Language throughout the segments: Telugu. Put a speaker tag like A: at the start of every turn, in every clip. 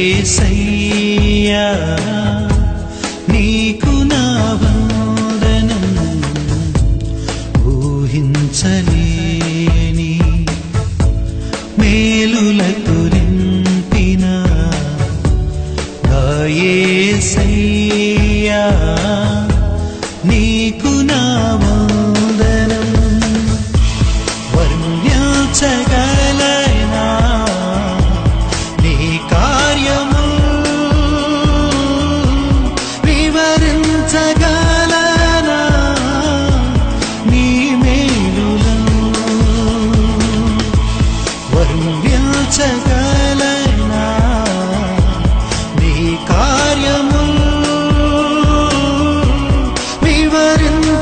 A: ఏసయ్యా నీకు నా వందనం ఊహించలేని మేలులకు నింపిన ఏసయ్యా నీకు నా వందనం. వర్ణ్యాచ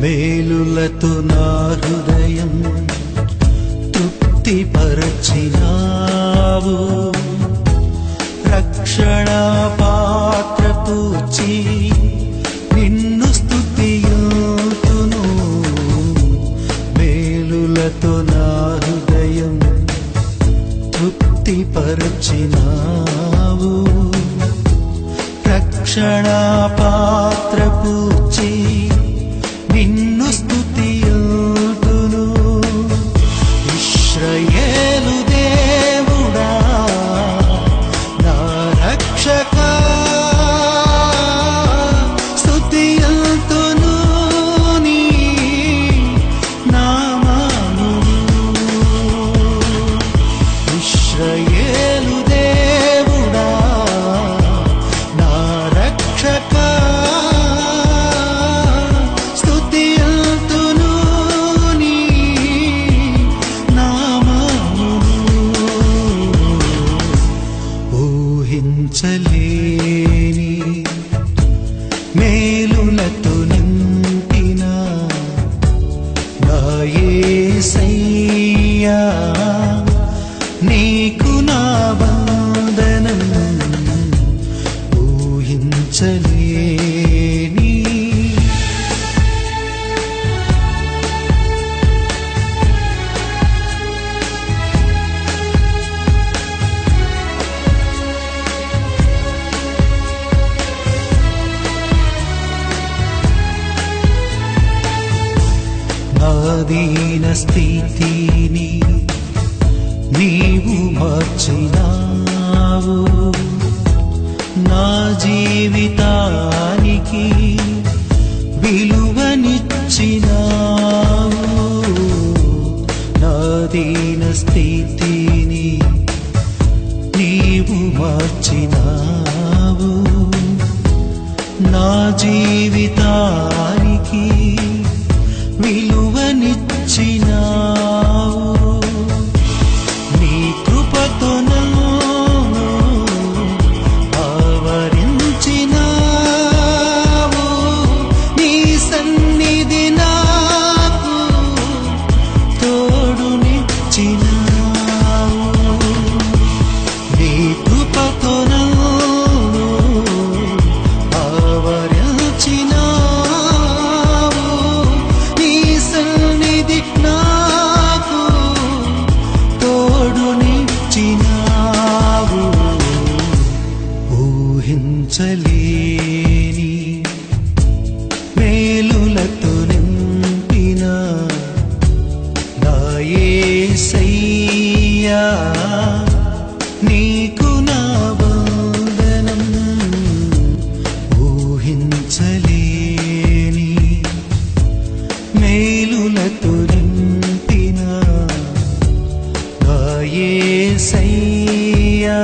A: మేలులతో నా హృదయం తృప్తిపరచినావు. రక్షణ పాత్ర పూచి నిన్ను స్థుతియుతును మేలులతో నా హృదయం తృప్తిపరచినావు. రక్షణ పాత్ర పూచి ఊహించలేని నాదీన స్థితిని నీవు మార్చు. జీవితానికి విలువనిచ్చినావు. నాదీన స్థితిని నీవు మార్చినావు. నా జీవితానికి లెక్కలేని మేలులతో నింపిన నాయసయ్యా నీకు నా వందనం ఊహించలేని మేలులతో నింపిన నాయసయ్యా